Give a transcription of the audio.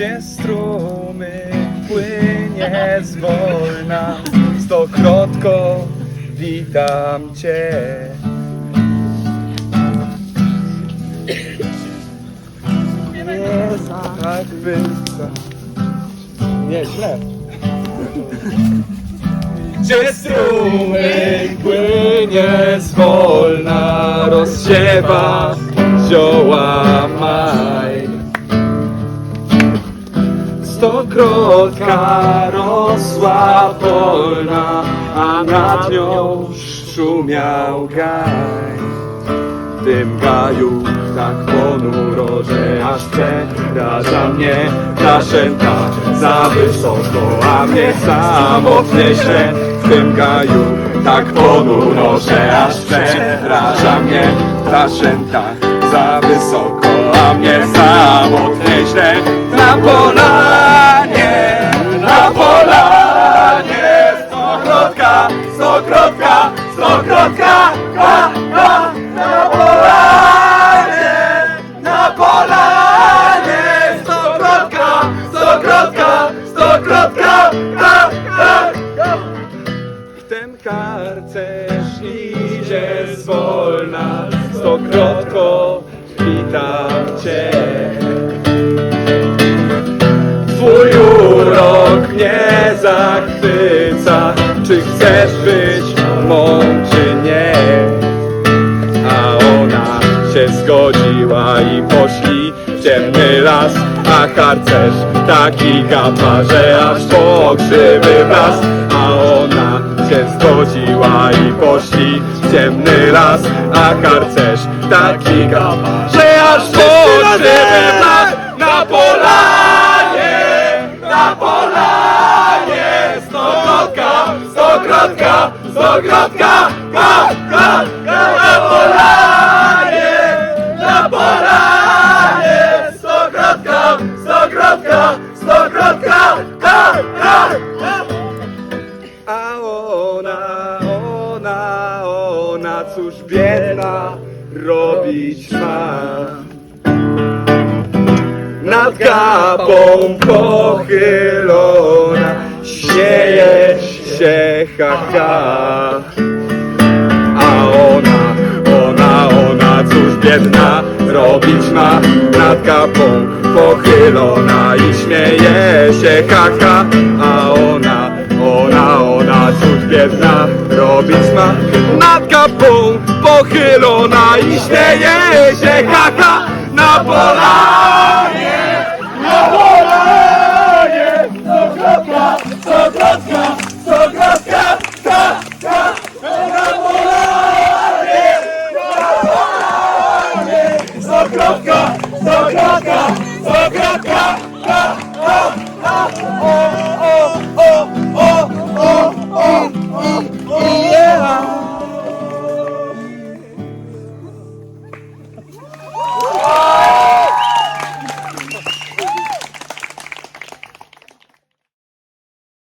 gdzie strumyk płynie zwolna. Stokrotko, witam Cię. Tak wysoka. Nie, źle. Gdzie strumyk płynie zwolna, rozsiewa zioła maj. Stokrotka rosła polna, a nad nią szumiał gaj. W tym gaju tak ponuro, że aż przeraża mnie Naszęta za wysoko, a mnie samotnie się W tym gaju tak ponuro, że aż przeraża mnie Naszęta za wysoko, a mnie samotnie się Na polanie, stokrotka ha, ha, Na polanie, na polanie Stokrotka, stokrotka, stokrotka ha, ha, ha. Wtem harcerz idzie zwolna Stokrotko, witam Cię Twój urok mnie zachwyca Czy chcesz być mą, zgodziła i poszli w ciemny las. A harcerz taki gapa, że aż po wlazł A ona się zgodziła i poszli w ciemny las. A harcerz taki gapa, że aż po wlazł Na polanie, na polanie. Stokrotka, stokrotka, stokrotka. Ha, ha, ha, Na polanie, A ona, ona, ona Cóż biedna robić ma. Nad gapą pochylona Śmieje się ha, ha. A ona, ona, ona cóż biedna robić ma. Nad gapą pochylona i śmieje się ha, robić ma Nad gapą pochylona i śmieje się ha. Na polanie, na polanie Stokrotka, stokrotka, stokrotka ha, ha. Na polanie, na polanie Stokrotka, stokrotka, stokrotka ha, ha, ha. O, o,